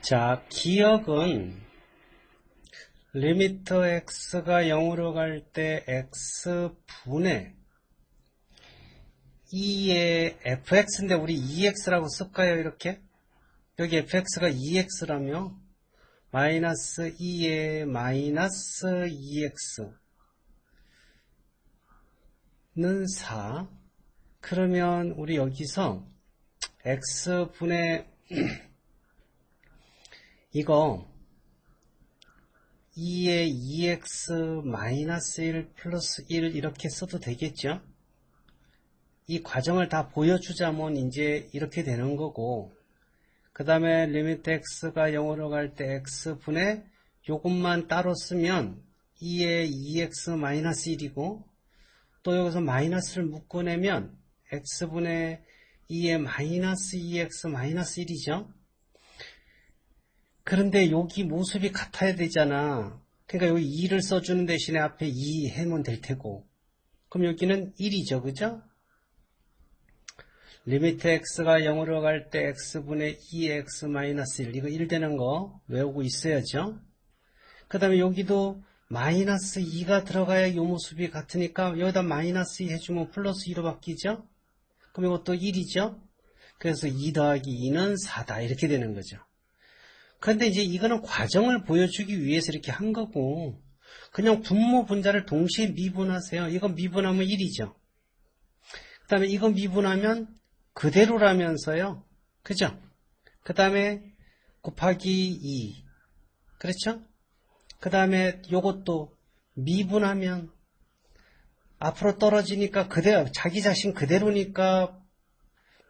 자, 기억은 리미터 x가 0으로 갈 때 x분의 2의 fx인데 우리 2x라고 쓸까요? 이렇게? 여기 fx가 2x라며 마이너스 2의 마이너스 2x 는 4. 그러면 우리 여기서 x분의 이거 2의 2x 마이너스 1 플러스 1 이렇게 써도 되겠죠? 이 과정을 다 보여주자면 이제 이렇게 되는 거고 그 다음에 리미트 x가 0으로 갈 때 x분의 요것만 따로 쓰면 2의 2x 마이너스 1이고 또 여기서 마이너스를 묶어내면 x분의 2의 마이너스 2x 마이너스 1이죠. 그런데 여기 모습이 같아야 되잖아. 그러니까 여기 2를 써주는 대신에 앞에 2 해면 될 테고. 그럼 여기는 1이죠. 그죠? 리미트 x가 0으로 갈 때 x분의 2x 마이너스 1. 이거 1 되는 거 외우고 있어야죠. 그 다음에 여기도 마이너스 2가 들어가야 이 모습이 같으니까 여기다 마이너스 2 해주면 플러스 2로 바뀌죠? 그럼 이것도 1이죠? 그래서 2 더하기 2는 4다. 이렇게 되는 거죠. 그런데 이제 이거는 과정을 보여주기 위해서 이렇게 한 거고, 그냥 분모 분자를 동시에 미분하세요. 이건 미분하면 1이죠. 그 다음에 이거 미분하면 그대로라면서요. 그죠? 그 다음에 곱하기 2. 그렇죠? 그 다음에 요것도 미분하면 앞으로 떨어지니까 그대로, 자기 자신 그대로니까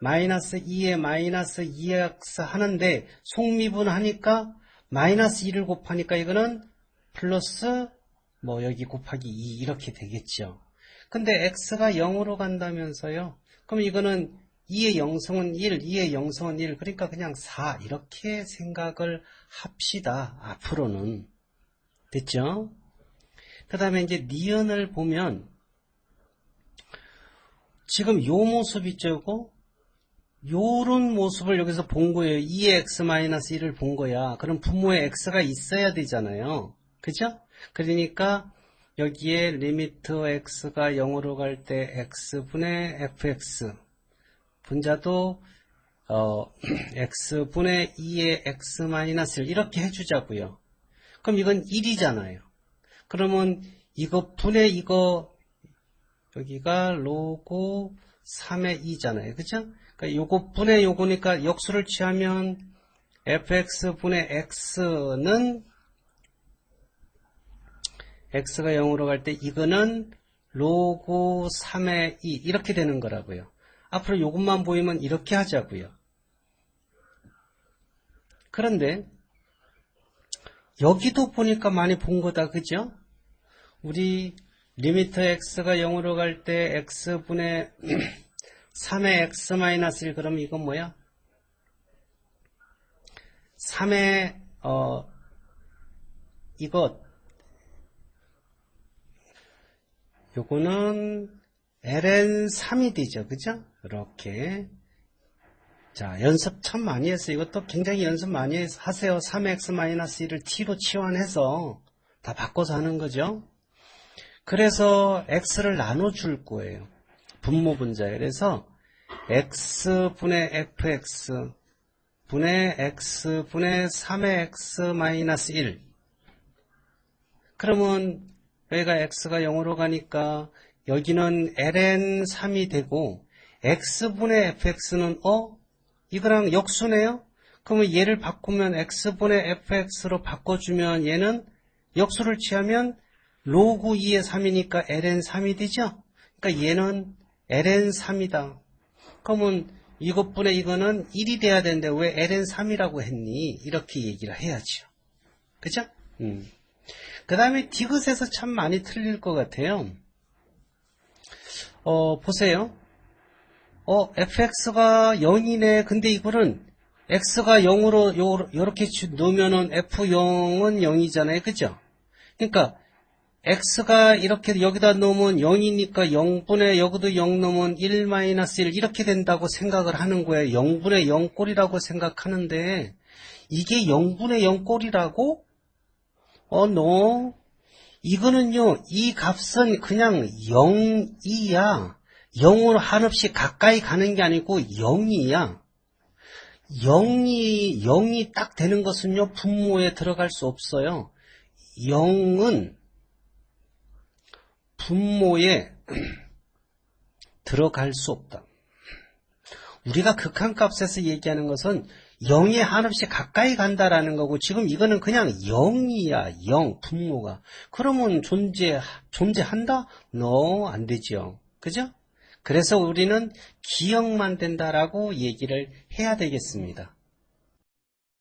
마이너스 2에 마이너스 2x 하는데 속미분 하니까 마이너스 2를 곱하니까 이거는 플러스 뭐 여기 곱하기 2 이렇게 되겠죠. 근데 x가 0으로 간다면서요. 그럼 이거는 2의 영성은 1, 2의 영성은 1, 그러니까 그냥 4 이렇게 생각을 합시다. 앞으로는. 됐죠? 그 다음에 이제 니은을 보면 지금 요 모습 있죠, 요런 모습을 여기서 본 거예요. 2의 x-1을 본 거야. 그럼 부모의 x가 있어야 되잖아요. 그죠? 그러니까 여기에 리미트 x가 0으로 갈 때 x분의 fx 분자도 어, x분의 2의 x-1 이렇게 해주자고요. 그럼 이건 1이잖아요. 그러면 이거 분의 이거 여기가 로고 3의 2잖아요. 그죠? 그러니까 요거 분의 요거니까 역수를 취하면 fx분의 x는 x가 0으로 갈 때 이거는 로고 3의 2 이렇게 되는 거라고요. 앞으로 요것만 보이면 이렇게 하자고요. 그런데 여기도 보니까 많이 본 거다. 그죠? 우리 리미터 x가 0으로 갈 때 x분의 3의 x-1 그럼 이건 뭐야? 3의 어 이것 요거는 ln3이 되죠. 그죠? 이렇게 자 연습 참 많이 했어요. 이것도 굉장히 연습 많이 하세요. 3x-1을 t로 치환해서 다 바꿔서 하는 거죠. 그래서 x를 나눠줄 거예요. 분모 분자에. 그래서 x분의 fx 분의 x분의 3의 x 1 그러면 여기가 x가 0으로 가니까 여기는 ln 3이 되고 x분의 fx는 어? 이거랑 역수네요? 그러면 얘를 바꾸면 x분의 fx로 바꿔주면 얘는 역수를 취하면 로그 2의 3이니까 ln 3이 되죠? 그러니까 얘는 ln 3이다. 그러면 이것분의 이거는 1이 돼야 되는데 왜 ln 3이라고 했니? 이렇게 얘기를 해야죠. 그죠? 음. 그 다음에 디귿에서 참 많이 틀릴 것 같아요. 어, 보세요. 어, fx가 0이네. 근데 이거는 x가 0으로 요, 요렇게 넣으면은 f0은 0이잖아요. 그죠? 그러니까 x가 이렇게 여기다 넣으면 0이니까 0분의 여기도 0 넣으면 1 마이너스 1 이렇게 된다고 생각을 하는 거예요. 0분의 0꼴이라고 생각하는데 이게 0분의 0꼴이라고? 어, no. 이거는요, 이 값은 그냥 0이야. 0으로 한없이 가까이 가는 게 아니고 0이야. 0이, 0이 딱 되는 것은요, 분모에 들어갈 수 없어요. 0은 분모에 들어갈 수 없다. 우리가 극한값에서 얘기하는 것은 0에 한없이 가까이 간다라는 거고 지금 이거는 그냥 0이야 0 분모가 그러면 존재 존재한다? no 안 되죠 그죠? 그래서 우리는 기억만 된다라고 얘기를 해야 되겠습니다